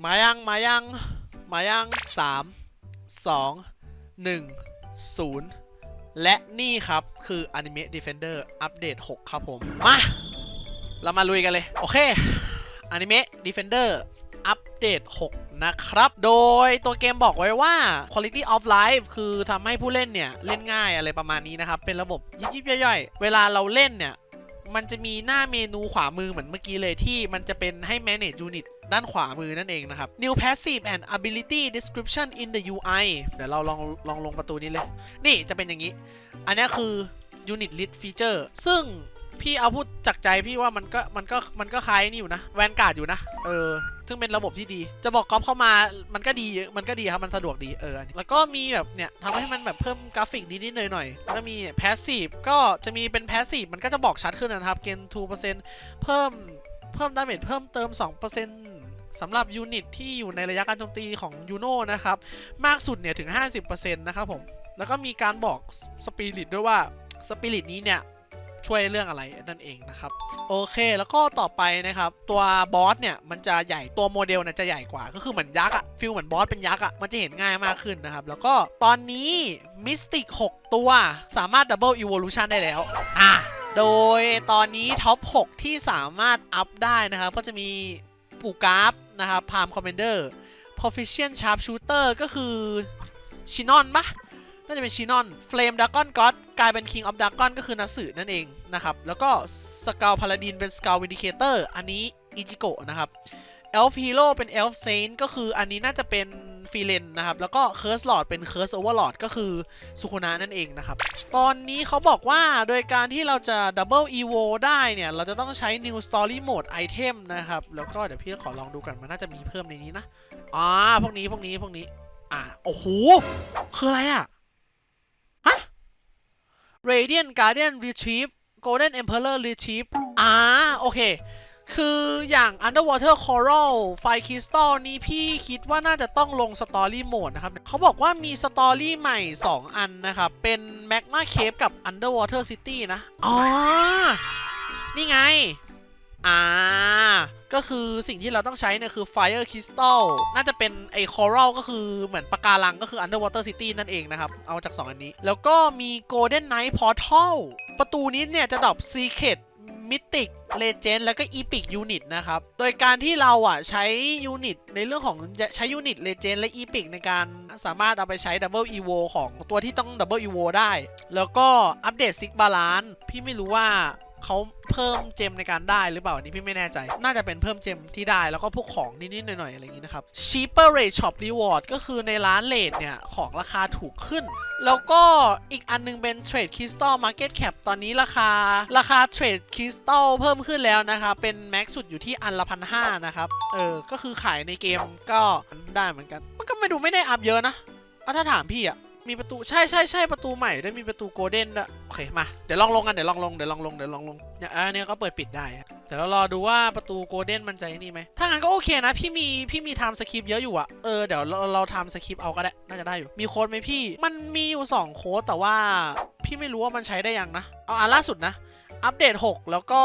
มายังมายังมายังสามสองหนึ่งศูนย์และนี่ครับคือ Anime Defender อัปเดต 6 ครับผม มา เรามาลุยกันเลย โอเค Anime Defender อัปเดต 6 นะครับ โดยตัวเกมบอกไว้ว่า quality of life คือทำให้ผู้เล่นเนี่ย เล่นง่ายอะไรประมาณนี้นะครับ เป็นระบบยิบยิบย่อยๆ เวลาเราเล่นเนี่ย มันจะมีหน้าเมนูขวามือเหมือนเมื่อกี้เลยที่มันจะเป็นให้ manage unit ด้านขวามือนั่นเองนะครับ new passive and ability description in the UI เดี๋ยวเราลองลองลงประตูนี้เลย นี่จะเป็นอย่างนี้ อันนี้คือ unit list feature ซึ่งพี่เอาพูดจากใจพี่ว่ามันก็มันก็มันก็คล้ายนี่อยู่นะแวนการ์ดอยู่นะ เออ ซึ่งเป็นระบบที่ดี จะบอกก๊อปเข้ามามันก็ดีมันก็ดีครับ มันสะดวกดีเออแล้วก็มีแบบเนี่ยทำให้มันแบบเพิ่มกราฟิกนิดๆหน่อยๆแล้วก็มี passive ก็จะมีเป็น passive มันก็จะบอกชัดขึ้นนะครับ เกณฑ์2%เพิ่มเพิ่มดาเมจเพิ่มเติม 2% สำหรับยูนิตที่อยู่ในระยะการโจมตีของยูโน่นะครับ มากสุดเนี่ยถึง 50%นะครับผม แล้วก็มีการบอกสปิริตด้วยว่าสปิริตนี้เนี่ยช่วยเรื่องอะไรนั่นเองนะครับ โอเคแล้วก็ต่อไปนะครับ ตัวบอสเนี่ยมันจะใหญ่ตัวโมเดลเนี่ยจะใหญ่กว่า ก็คือเหมือนยักษ์อะฟิลเหมือนบอสเป็นยักษ์อะมันจะเห็นง่ายมากขึ้นนะครับ แล้วก็ตอนนี้มิสติก6 ตัวสามารถดับเบิลอี o ว u ชันได้แล้วอะโดยตอนนี้ท็อป 6 ที่สามารถอัพได้นะครับ ก็จะมี ปูกราฟนะครับพามคอมเมนเดอร์ proficient sharp shooter ก็คือชินอนปะน่าจะเป็นชินอนเฟลมดักกอนก็อดกลายเป็น King of d r a g o n ก็คือนัสึนั่นเองนะครับ แล้วก็สกาวพาลาดินเป็นสกาววินดิเคเตอร์อันนี้อิจิโกะนะครับเอลฟ์ฮีโร่เป็นเอลฟ์เซนก็คืออันนี้น่าจะเป็น ฟีเลนนะครับ แล้วก็เคิร์สลอดเป็นเคิร์สโอเวอร์ลอดก็คือสุคุนะนั่นเองนะครับ ตอนนี้เขาบอกว่าโดยการที่เราจะดับเบิลอีโวได้เนี่ย เราจะต้องใช้ New Story Mode Item นะครับ แล้วก็เดี๋ยวพี่ขอลองดูกันมันน่าจะมีเพิ่มในนี้นะอ่าพวกนี้พวกนี้พวกนี้ อ่าโอ้โหคืออะไรอะฮะ Radiant Guardian Retrieve Golden Emperor Retrieve อ่าโอเค คืออย่าง Underwater Coral Fire Crystal นี้พี่คิดว่าน่าจะต้องลง Story Mode นะครับ เขาบอกว่ามี Story ใหม่ 2 อันนะครับ เป็น Magma Cave กับ Underwater City นะ อ๋อ นี่ไง อ่า ก็คือสิ่งที่เราต้องใช้เนี่ยคือ Fire Crystal น่าจะเป็นไอ้ Coral ก็คือเหมือนปะการังก็คือ Underwater City นั่นเองนะครับ เอาจาก 2 อันนี้ แล้วก็มี Golden Knight Portal ประตูนี้เนี่ยจะดรอป Secret มิติกเลเจนด์แล้วก็อีพิกยูนิตนะครับ โดยการที่เราอะใช้ยูนิตในเรื่องของใช้ยูนิตเลเจนด์และอีพิกในการสามารถเอาไปใช้ดับเบิลอีโวของตัวที่ต้องดับเบิลอีโวได้ แล้วก็อัปเดตซิกบาลานพี่ไม่รู้ว่า เขาเพิ่มเจมในการได้หรือเปล่าอันนี้พี่ไม่แน่ใจ น่าจะเป็นเพิ่มเจมที่ได้แล้วก็พวกของนิดๆหน่อยๆอะไรอย่างนี้นะครับ cheaper rate shop reward ก็คือในร้านเลทเนี่ย ของราคาถูกขึ้น แล้วก็อีกอันนึงเป็น trade crystal market cap ตอนนี้ราคาราคา trade crystal เพิ่มขึ้นแล้วนะครับเป็น max สุดอยู่ที่อันละพันห้านะครับ เออ ก็คือขายในเกมก็ได้เหมือนกัน มันก็ไม่ดูไม่ได้อัพเยอะนะเอาถ้าถามพี่อะ มีประตูใช่ใช่ใช่ประตูใหม่ด้วยมีประตูโกลเด้นด้วยโอเคมาเดี๋ยวลองลงกันเดี๋ยวลองลงเดี๋ยวลองลงเดี๋ยวลองลงเนี่ยอันนี้ก็เปิดปิดได้อะเดี๋ยวเรารอดูว่าประตูโกลเด้นมันจะนี่ไหมถ้างั้นก็โอเคนะพี่มีพี่มีไทม์สคริปต์เยอะอยู่อะเออเดี๋ยวเราเราทำสคริปต์เอาก็ได้น่าจะได้อยู่มีโค้ดไหมพี่ มันมีอยู่สองโค้ดแต่ว่าพี่ไม่รู้ว่ามันใช้ได้ยังนะเอาอันล่าสุดนะ อัปเดต 6 แล้วก็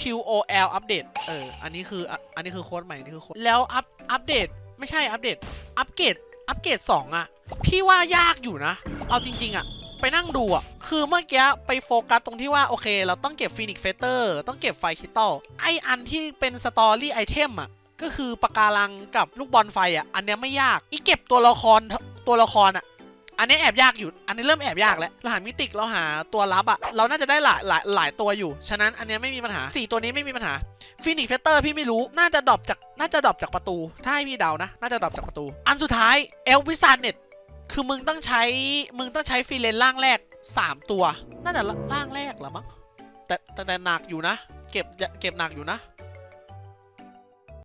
QOL อัปเดตเอออันนี้คืออันนี้คือโค้ดใหม่นนี่คือโค้ดแล้วอัปอัปเดตไม่ใช่อัปเดตอัปเกรด อัปเกรดสองอะพี่ว่ายากอยู่นะ เอาจริง ๆอะไปนั่งดูอะคือเมื่อกี้ไปโฟกัสตรงที่ว่าโอเค เราต้องเก็บฟีนิกเฟเตอร์ต้องเก็บไฟคิตอลไออันที่เป็นสตอรี่ไอเทมอะก็คือปะการังกับลูกบอลไฟอะอันเนี้ยไม่ยาก อีเก็บตัวละครตัวละครอะ อันนี้แอบยากอยู่ อันนี้เริ่มแอบยากแล้ว เราหามิติกเราหาตัวลับอะเราน่าจะได้หลายหลายหลายตัวอยู่ ฉะนั้นอันนี้ไม่มีปัญหาสี่ตัวนี้ไม่มีปัญหาฟินิกเฟเตอร์พี่ไม่รู้ น่าจะดรอปจาก น่าจะดรอปจากประตู ถ้าให้พี่เดานะ น่าจะดรอปจากประตู อันสุดท้ายเอลวิซานเน็ต คือมึงต้องใช้ มึงต้องใช้ฟีเลนล่างแรก 3 ตัว น่าจะล่างแรกหรอมั้งแต่แต่แต่หนักอยู่นะ เก็บเก็บหนักอยู่นะ